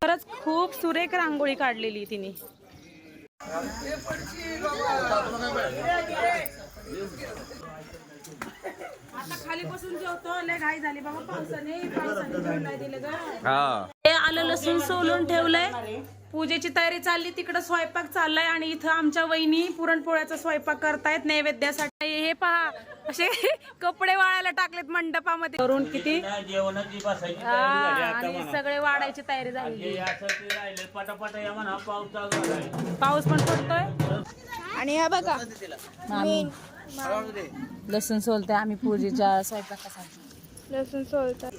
खरंच खूप सुरेख रांगोळी काढलेली तिने. आता खाली बसून जेवतो लय घाई झाली. बाबा पावसाने पावसाने जेवण नाही दिलं ग. हा. आलं लसूण सोलून ठेवलंय. पूजेची तयारी चालली तिकडं स्वयंपाक चाललाय आणि इथं आमच्या वहिनी पुरणपोळ्याचा स्वयंपाक करतायत नैवेद्यासाठी. हे पहा. असे कपडे वाळायला टाकलेत मंडपामध्ये. करून किती? जेवणाची बसायची हा, आणि सगळे वाढायची तयारी झाली असं ते राहिले पटापट या म्हणा पाऊस चालू झालाय पाऊस पण पडतोय. आणि हा बघा आम्ही लसूण सोलते आम्ही पूजेच्या स्वयंपाकासाठी. लसूण सोलतात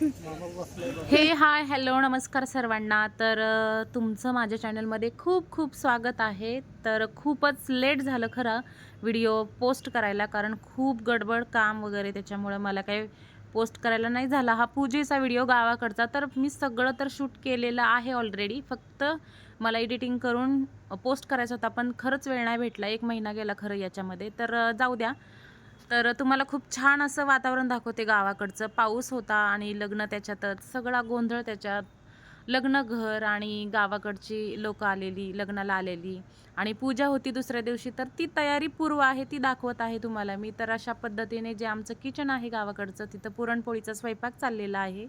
हे हाय हॅलो नमस्कार सर्वांना. तर तुमचं माझ्या चॅनलमध्ये खूप खूप स्वागत आहे. तर खूपच लेट झालं खरं व्हिडिओ पोस्ट करायला कारण खूप गडबड काम वगैरे त्याच्यामुळं मला काही पोस्ट करायला नाही झाला. हा पूजेचा व्हिडिओ गावाकडचा तर मी सगळं तर शूट केलेलं आहे ऑलरेडी फक्त मला एडिटिंग करून पोस्ट करायचं होता पण खरंच वेळ नाही भेटला. एक महिना गेला खरं याच्यामध्ये. तर जाऊ द्या. तर तुम्हाला खूप छान असं वातावरण दाखवते गावाकडचं. पाऊस होता आणि लग्न त्याच्यातच सगळा गोंधळ त्याच्यात. लग्न घर आणि गावाकडची लोक आलेली लग्नाला आलेली. आणि पूजा होती दुसऱ्या दिवशी तर ती तयारी पूर्व आहे ती दाखवत आहे तुम्हाला मी. तर अशा पद्धतीने जे आमचं किचन आहे गावाकडचं तिथं पुरणपोळीचा स्वयंपाक चाललेला आहे.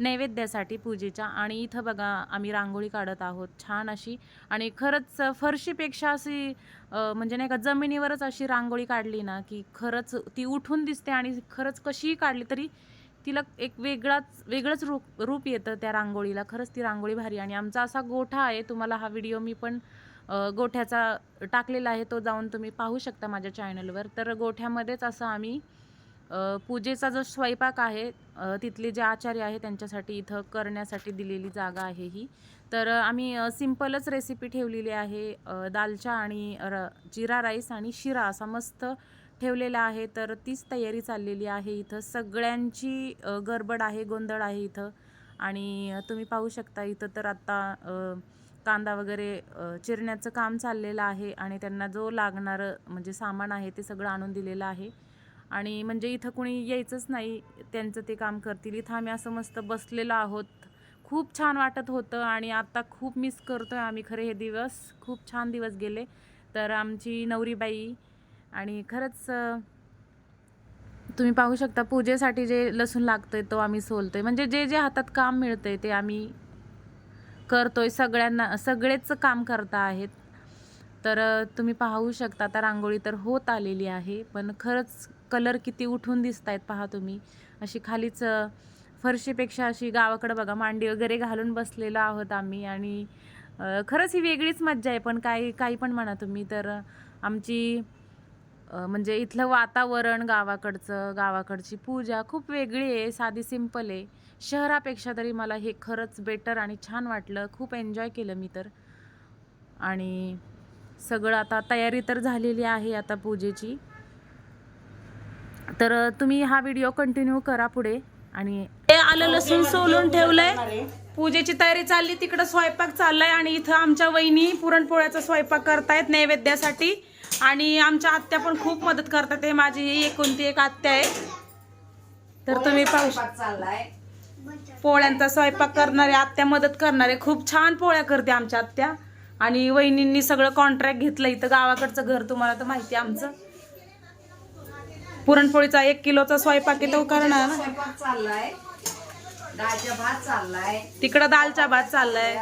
नैवेद्यासाठी पूजेच्या आणि इथं बघा आम्ही रांगोळी काढत आहोत. छान अशी आणि खरंच फरशीपेक्षा अशी म्हणजे नाही का जमिनीवरच अशी रांगोळी काढली ना की खरंच ती उठून दिसते आणि खरंच कशीही काढली तरी तिला एक वेगळाच वेगळंच रूप रूप येतं त्या रांगोळीला. खरंच ती रांगोळी भारी आणि आमचा असा गोठा आहे तुम्हाला हा व्हिडिओ मी पण गोठ्याचा टाकलेला आहे तो जाऊन तुम्ही पाहू शकता माझ्या चॅनलवर तर गोठ्यामध्येच असं आम्ही पूजेचा जो स्वयंपाक आहे तिथले जे आचार्य आहे त्यांच्यासाठी इथं करण्यासाठी दिलेली जागा आहे ही. तर आम्ही सिंपलच सिम्पलच रेसिपी ठेवलेली आहे. दालचा आणि र जिरा राईस आणि शिरा असा मस्त ठेवलेला आहे. तर तीच तयारी चाललेली आहे इथं. सगळ्यांची गडबड आहे गोंधळ आहे इथं. आणि तुम्ही पाहू शकता इथं तर आत्ता कांदा वगैरे चिरण्याचं काम चाललेलं आहे आणि त्यांना जो लागणारं म्हणजे सामान आहे ते सगळं आणून दिलेलं आहे. आणि म्हणजे इथं कोणी यायचंच नाही त्यांचं ते काम करतील. इथं आम्ही असं मस्त बसलेलो आहोत. खूप छान वाटत होतं आणि आता खूप मिस करतो आहे आम्ही खरे हे दिवस. खूप छान दिवस गेले. तर आमची नवरीबाई आणि खरंच तुम्ही पाहू शकता पूजेसाठी जे लसूण लागतंय तो आम्ही सोलतो आहे म्हणजे जे जे हातात काम मिळतं आहे ते आम्ही करतो आहे सगळ्यांना सगळेच काम करता आहेत. तर तुम्ही पाहू शकता आता रांगोळी तर होत आलेली आहे पण खरंच कलर किती उठून दिसत आहेत पहा तुम्ही. अशी खालीच फरशीपेक्षा अशी गावाकडं बघा मांडी वगैरे घालून बसलेलो आहोत आम्ही आणि खरंच ही वेगळीच मज्जा आहे पण काही काही पण म्हणा तुम्ही. तर आमची म्हणजे इथलं वातावरण गावाकडचं गावाकडची पूजा खूप वेगळी आहे साधी सिंपल आहे. शहरापेक्षा तरी मला हे खरंच बेटर आणि छान वाटलं. खूप एन्जॉय केलं मी तर. आणि सगळं आता तयारी तर झालेली आहे आता पूजेची. तर तुम्ही हा व्हिडिओ कंटिन्यू करा पुढे आणि हे आलं लसूण सोलून ठेवलंय. पूजेची तयारी चालली तिकडं स्वयंपाक चाललाय आणि इथं आमच्या वहिनी पुरणपोळ्याचा स्वयंपाक करतायत नैवेद्यासाठी. आणि आमच्या आत्या पण खूप मदत करतात हे माझी एकोणती एक आत्या आहे. तर तुम्ही पाहू शकता पोळ्यांचा स्वयंपाक करणारे आत्या मदत करणारे. खूप छान पोळ्या करते आमच्या आत्या. आणि वहिनींनी सगळं कॉन्ट्रॅक्ट घेतलं. इथं गावाकडचं घर तुम्हाला तर माहिती आहे आमचं. पुरणपोळीचा एक किलोचा स्वयंपाक येतो तो करणार. चाललाय भात चाललाय तिकडं दालचा भात चाललाय.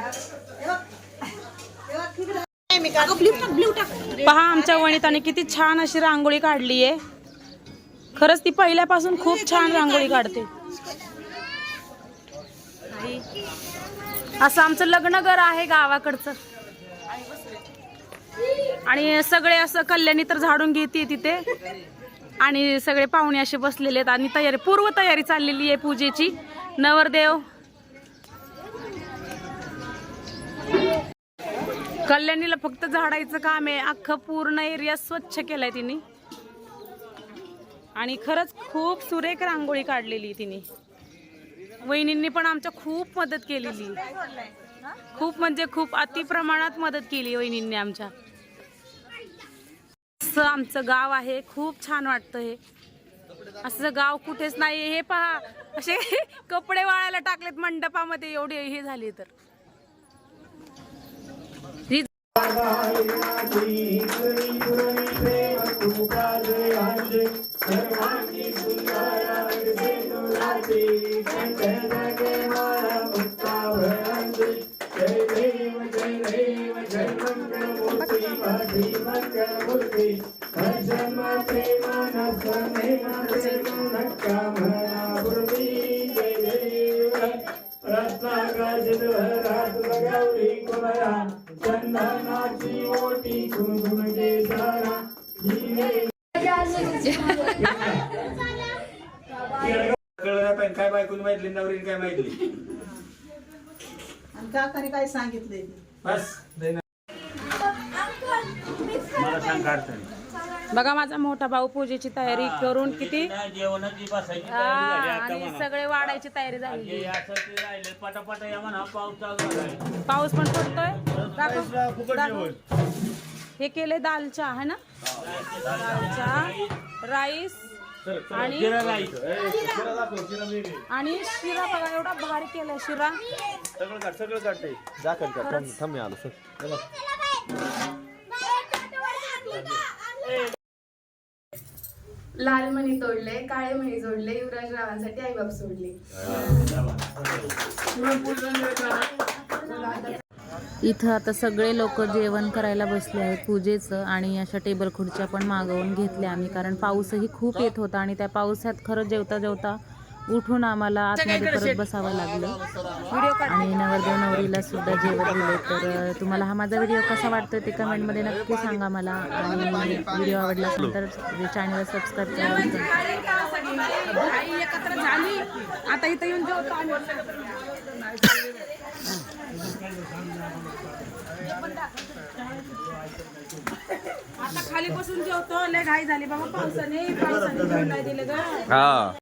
पहा आमच्या वणिताने किती छान अशी रांगोळी काढली आहे. खरंच ती पहिल्यापासून खूप छान रांगोळी काढते. असं आमचं लग्न घर आहे गावाकडचं. आणि सगळे असं कल्याणी तर झाडून घेते तिथे. आणि सगळे पाहुणे असे बसलेले आहेत आणि तयारी पूर्व तयारी चाललेली आहे पूजेची. नवरदेव. कल्याणीला फक्त झाडायचं काम आहे. अख्खं पूर्ण एरिया स्वच्छ केलाय तिने. आणि खरंच खूप सुरेख रांगोळी काढलेली तिने. वहिनींनी पण आमच्या खूप मदत केलेली. खूप म्हणजे खूप अति प्रमाणात मदत केली वहिनींनी आमच्या. असं आमचं गाव आहे. खूप छान वाटतं हे. असं गाव कुठेच नाही हे पहा असे कपडे वाळायला टाकलेत मंडपामध्ये. एवढी हे झाली तर. ही चंदनाची ओटी कुंकुम केसरा कळलं पण काय बायकोनी माहितली नवरीने काय माहितली आणि काकाने काय सांगितलंय बस मला सांग काढतं बघा माझा मोठा भाऊ पूजेची तयारी करून किती? जेवणाची बसायची हा, तयारी झाली आता आणि म्हणा. सगळे वाढायची तयारी हे झाली असं ते राहिलं पटापट या म्हणा पाऊस चालू झालाय पाऊस पण पडतोय. दाखव, दाखव. हे केले दालचा आहे ना? दालचा राईस आणि जिरा राईस. आणि शिरा बघा एवढा भारी केलाय शिरा. सगळं काढ थांब थांब मी आलो सर. लाल मणी तोडले काळे मणी जोडले युवराज रावांसाठी आईबाप सोडले. इथं आता सगळे लोक जेवण करायला बसले आहेत पूजेचं आणि अशा टेबल खुर्च्या पण मागवून घेतल्या आम्ही कारण पाऊसही खूप येत होता आणि त्या पावसात खरं जेवता जेवता उठून आम्हाला आतमध्ये परत बसावं लागलं. आणि नवरदेव नवरीला सुद्धा जेवण दिले. तर तुम्हाला हा माझा व्हिडिओ कसा वाटतोय ते कमेंटमध्ये नक्की सांगा मला. आणि व्हिडिओ आवडला असेल तर चॅनलला सबस्क्राईब करा. आता इथं येऊन जेवतो आता खाली बसून जेवतो. लय घाई झाली बाबा. पावसाने पावसाने दिलं ग. हा.